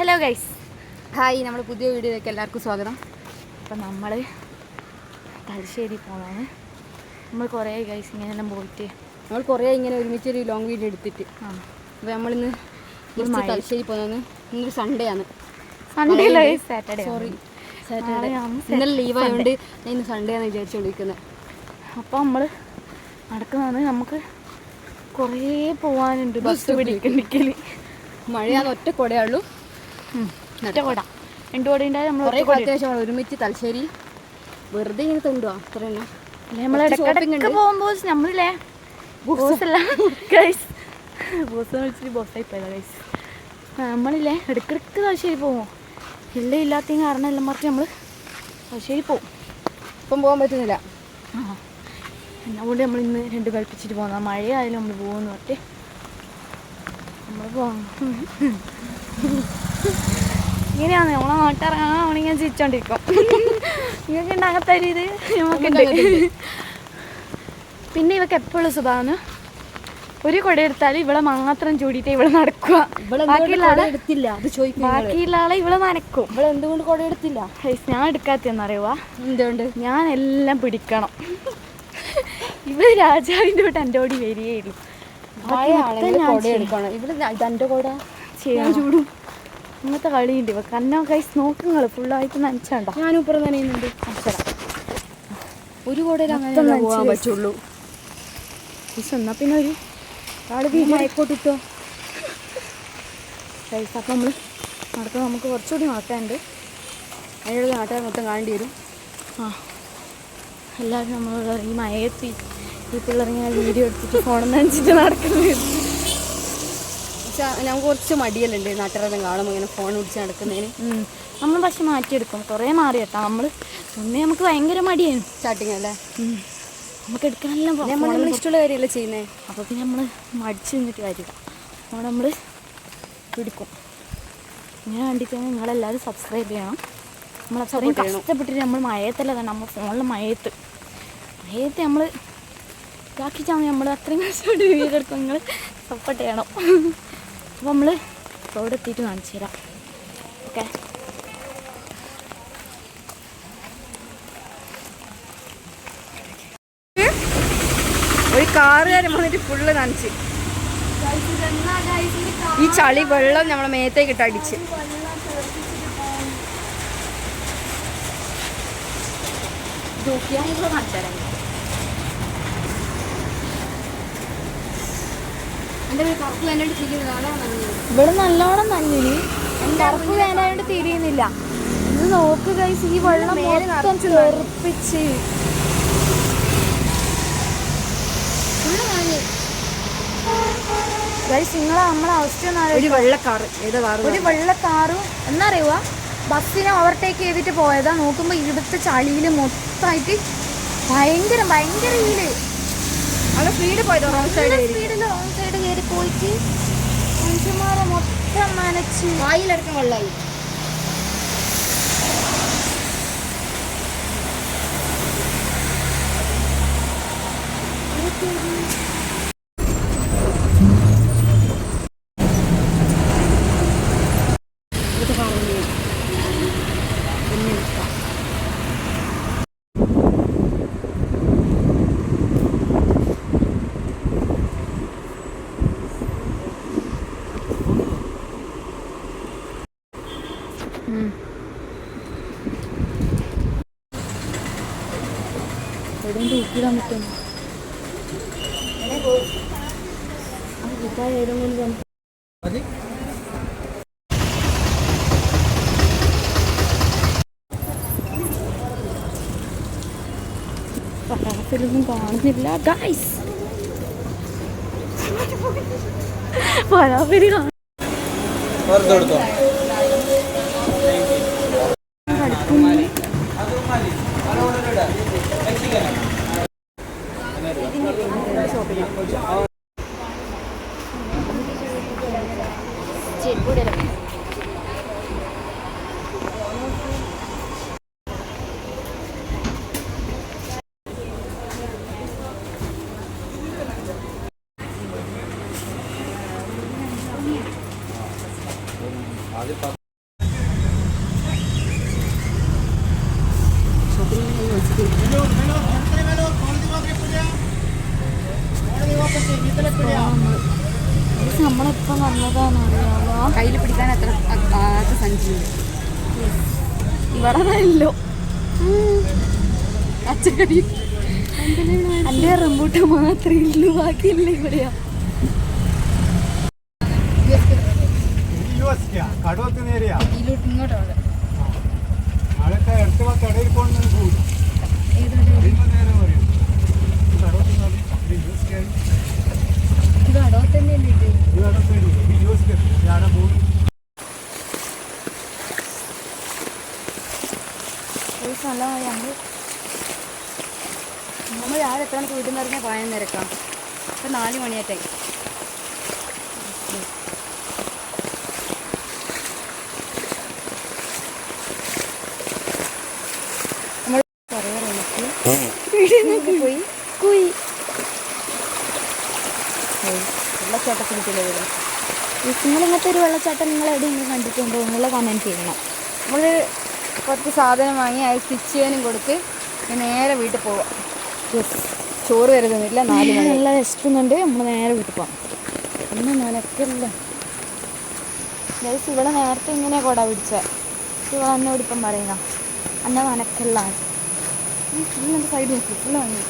Hello guys hi നമ്മൾ പുതിയ വീഡിയോയിലേക്ക് എല്ലാവർക്കും സ്വാഗതം. അപ്പം നമ്മൾ തലശ്ശേരി പോകണമെന്ന് നമ്മൾ കുറേ ഗൈസ് ഇങ്ങനെയെല്ലാം പോയിട്ട്. നമ്മൾ കുറേ ഇങ്ങനെ ഒരുമിച്ചൊരു ലോങ് വീഡിയോ എടുത്തിട്ട്. ആ. അപ്പോൾ നമ്മളിന്ന്. തലശ്ശേരി പോകുന്നത് ഇന്നൊരു സൺഡേ ആണ്. സൺഡേ അല്ല? സാറ്റർഡേ സോറി സാറ്റർഡേ ആണ്. ഇന്നലെ ലീവ് ആയതുകൊണ്ട് ഞാൻ ഇന്ന് സൺഡേ ആണ് വിചാരിച്ചുകൊണ്ടിരിക്കുന്നത് അപ്പോൾ നമ്മൾ നടക്കുന്നത് നമുക്ക് കുറേ പോകാനുണ്ട് ബസ് പിടിക്കണ്ടിക്കൽ മഴയാണ് ഒറ്റ കൊടയുള്ളൂ രണ്ട് കൊട നമ്മൾ അത്യാവശ്യം ഒരുമിച്ച് തലശ്ശേരി വെറുതെ ഇങ്ങനെ തൊണ്ടുവാ അത്ര നമ്മൾ ഇടയ്ക്കിടയ്ക്ക്. പോകുമ്പോൾ നമ്മളില്ലേ? ബോസല്ല ഗൈസ് ബോസ് വിളിച്ചിട്ട് ബോസായി പോയതാ ഗൈസ് നമ്മളില്ലേ ഇടയ്ക്കിടയ്ക്ക് തലശ്ശേരി പോകുമോ ഇല്ല ഇല്ലാത്ത കാരണം എല്ലാം മറിച്ച് നമ്മൾ തലശ്ശേരി പോകും. ഇപ്പം പോകാൻ പറ്റുന്നില്ല. ആ അതുകൊണ്ട് നമ്മൾ ഇന്ന് രണ്ട് കളിപ്പിച്ചിട്ട് പോകുന്ന. മഴയായാലും നമ്മൾ പോകുന്നു ഒറ്റ നമ്മൾ പോകണം ഇങ്ങനെയാണ് നമ്മളെ നാട്ടിറങ്ങാൻ ഞാൻ ചിരിച്ചോണ്ടിരിക്കും. നിങ്ങൾക്ക് ഉണ്ടാകത്ത ഇത്? നമുക്കുണ്ട് പിന്നെ ഇവക്ക് എപ്പോഴും സുഖമാണ് ഒരു കുട എടുത്താൽ ഇവിടെ മാത്രം ചൂടിയിട്ട് ഇവിടെ നടക്കുക ബാക്കിയുള്ള ആളെ ഇവിടെ നനക്കും. ഇവിടെ എന്തുകൊണ്ട് കൊട എടുത്തില്ല? ഞാൻ എടുക്കാത്തെന്നറിയുവാ എന്തുകൊണ്ട്? ഞാൻ എല്ലാം പിടിക്കണം. ഇവിടെ രാജാവിന്റെ തൊട്ട് എന്റെ ഓടി വരികയുള്ളൂ കൊട എടുക്കണം. ഇവിടെ തന്റെ കൊട? ചെയ്യണം. ചൂടും. ഇങ്ങനത്തെ കളിയുണ്ട്. ഇവ കന്നോ കൈസ് നോക്കുങ്ങൾ ഫുള്ളായിട്ട് നനച്ചാണ്ടോ? ഞാൻ ഇപ്പുറം നനയുന്നുണ്ട് ഒരു കൂടെ അങ്ങനെ പോകാൻ. പറ്റുള്ളൂ. കൈസ് എന്നാ പിന്നെ ഒരു ആൾ വീട്ടിൽ ആയിക്കോട്ടിട്ടോ. കൈസ് അപ്പം നമ്മൾ നടക്കാൻ നമുക്ക് കുറച്ചുകൂടി നടക്കാനുണ്ട് അതിനുള്ള നാട്ടുകാർ മൊത്തം കാണേണ്ടി വരും. ആ എല്ലാവരും നമ്മളോട് ഈ മയത്തി ഈ- പിള്ളേർ ഇങ്ങനെ വീഡിയോ എടുത്തിട്ട് ഫോണിൽ നനച്ചിട്ട് നടക്കുന്നത്. ഞാൻ കുറച്ച് മടിയല്ലേ നാട്ടുകാരെല്ലാം കാണുമ്പോൾ ഇങ്ങനെ ഫോൺ പിടിച്ച് നടക്കുന്നതിന്. നമ്മൾ പക്ഷെ മാറ്റിയെടുക്കും. കുറേ മാറി കേട്ടോ നമ്മൾ ഒന്ന് നമുക്ക് ഭയങ്കര മടിയായിരുന്നു. സ്റ്റാർട്ടിങ് അല്ലേ? നമുക്ക് എടുക്കാനെല്ലാം നമ്മൾ നമ്മൾ ഇഷ്ടമുള്ള കാര്യമല്ലേ ചെയ്യുന്നത് അപ്പോൾ പിന്നെ നമ്മൾ മടിച്ചു നിന്നിട്ട് കാര്യമില്ല. അപ്പോൾ നമ്മൾ പിടിക്കും. ഇങ്ങനെ കണ്ടിട്ട് നിങ്ങളെല്ലാവരും സബ്സ്ക്രൈബ് ചെയ്യണം. നമ്മൾ അത്രയും കഷ്ടപ്പെട്ടിട്ട് നമ്മൾ മയത്തല്ല തന്നെ നമ്മൾ ഫോണിൽ മയത്ത് മയത്ത് നമ്മൾ ഇതാക്കിച്ചാൽ നമ്മൾ അത്രയും കഷ്ടപ്പെട്ട് വീഡിയോ എടുക്കും നിങ്ങൾ സപ്പോർട്ട് ചെയ്യണം. അപ്പോൾ നമ്മൾ റോഡ് എത്തിയിട്ട് കാണിച്ചു തരാം. ഓക്കെ? ഒരു കാറുകാരൻ വന്നിട്ട് ഫുള്ള് നനച്ച് ഈ ചളി വെള്ളം നമ്മളെ മേത്തേക്ക് ഇട്ട് അടിച്ച്. കാണിച്ചു തരാം എന്റെ ഒരു കറക്റ്റ് എന്നോട് ചെയ്യുന്നത് അതാണ് ഇവിടെ നല്ലോണം നഞ്ഞിനി കറുപ്പ് വേനായോണ്ട് തിരിയുന്നില്ല. ഇത് നോക്ക് ഗൈസ് ഈ വെള്ളം മൊത്തം നിറച്ച് തെറിപ്പിച്ച്. ഗൈസ് നിങ്ങളെ നമ്മളെ അവസ്ഥ ഒരു വെള്ള കാറ് ഒരു വെള്ള കാറും എന്നറിയുക ബസ്സിനെ ഓവർടേക്ക് ചെയ്തിട്ട് പോയതാ. നോക്കുമ്പോൾ ഇവിടുത്തെ ചളിയിൽ മൊത്തമായിട്ട് ഭയങ്കര ഭയങ്കര ഈൽ അവിടെ സ്പീഡ് പോയതോ റോങ് സൈഡ് സ്പീഡിൽ റോങ് പോയിട്ട് മനുഷ്യന്മാരെ മൊത്തം നനച്ച് വായിലടക്കം വെള്ളമായി ഇവിടുത്തെ കാണുന്നു പിന്നെ നിൽക്കാം എവിടെയും തൂക്കിടാൻ പറ്റും പരാത്തിലൊന്നും കാണുന്നില്ല. ഗൈസ് പരാപരി കാണും आगे നമ്മളിപ്പം വന്നതാണ് അറിയാവോ കയ്യിൽ പിടിക്കാൻ അത്ര ആദ്യ സഞ്ചിയുണ്ട്. ഇവിടെ അച്ചടി പച്ചക്കറി. എന്റെ റംബൂട്ട് മാത്രമേ ഉള്ളൂ ബാക്കിയില്ല ഇവിടെയാ. കടവത്ത് നേരിയ? ഇതിലോട്ട് ഇങ്ങോട്ടാണ് അതൊക്കെ പത്ത് കടയിൽ പോകുന്നത് കൂടും അതിന് നേരം പറയും കടവത്ത് നേരി യൂസ് ചെയ്യാൻ ഇത് അടവ് തന്നെയല്ലേ ഇത് ഈ കടത്ത് നേരി യൂസ് ചെയ്യാൻ അവിടെ പോകും ഒരു നല്ല നമ്മൾ നമ്മൾ രാവിലെ എത്ര മണിക്ക് വീട്ടിൽ നിന്ന് ഇറങ്ങിയാൽ പതിനൊന്ന് നിരക്കാം ഇപ്പം നാല് മണിയായിട്ടായി. നമ്മൾ പോയി. കുയി. ഇങ്ങനത്തെ ഒരു വെള്ളച്ചാട്ടം നിങ്ങൾ എവിടെയെങ്കിലും കണ്ടിട്ടുണ്ടോ? എന്നുള്ള കമന്റ് ചെയ്യണം. നമ്മൾ കുറച്ച് സാധനം വാങ്ങി അത് സ്റ്റിച്ച് ചെയ്യാനും കൊടുത്ത് നേരെ വീട്ടിൽ പോവാം. ചോറ് തരുന്നില്ല നാല് മണി നല്ല വിശക്കുന്നുണ്ട് നമ്മൾ നേരെ വീട്ടിൽ പോവാം. ഇന്ന് നനക്കല്ല? ഗൈസ് ഇവിടെ നേരത്തെ ഇങ്ങനെ കൊട പിടിച്ച. ഇവിടെ അന്നോടിപ്പം ഇപ്പം പറയുക. അന്ന നനക്കല്ല ഫുള്ള് സൈഡ് നോക്കി? ഫുള്ള് വാങ്ങി